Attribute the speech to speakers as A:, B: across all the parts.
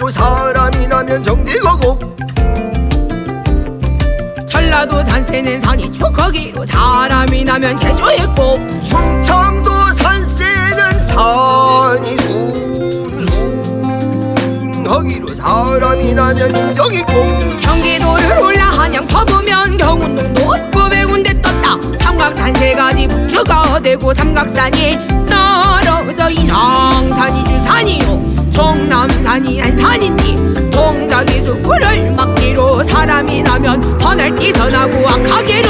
A: 정기로 사람이 나면 정기고고 전라도 산세는 산이 초거기로 사람이 나면 제조했고
B: 충청도 산세는 산이 순순하기로 사람이 나면 인정있고
A: 경기도를 올라 한양 터보면 경운동도 없고 배군데 떴다. 삼각산세가지 북주가 되고 삼각산이 떨어져 인왕산이 주산이요. 종남산이 안산 사람이 나면 선을 르들면 벼락기상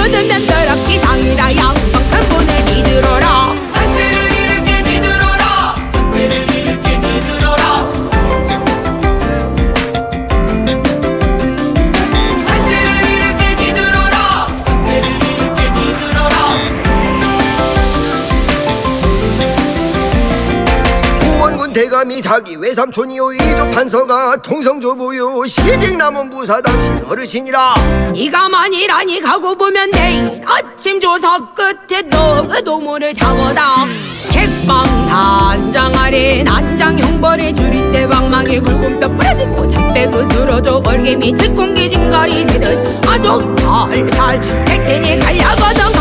B: 구원군 대감이 자기 외삼촌이요 이조 판서가 통성조부요 시직남원 부사 당신 어르신이라.
A: 네가 만일하니 가고 보면 내일 아침 조사 끝에 너그 도모를 잡아다. 객방 단장 아래 난장 형벌에 줄이 대방망이 굵은 뼈 부러지고 삼백을 쓰러져 얼개미 즉공기 징가리 새듯 아주 살살 새끼니 갈려거든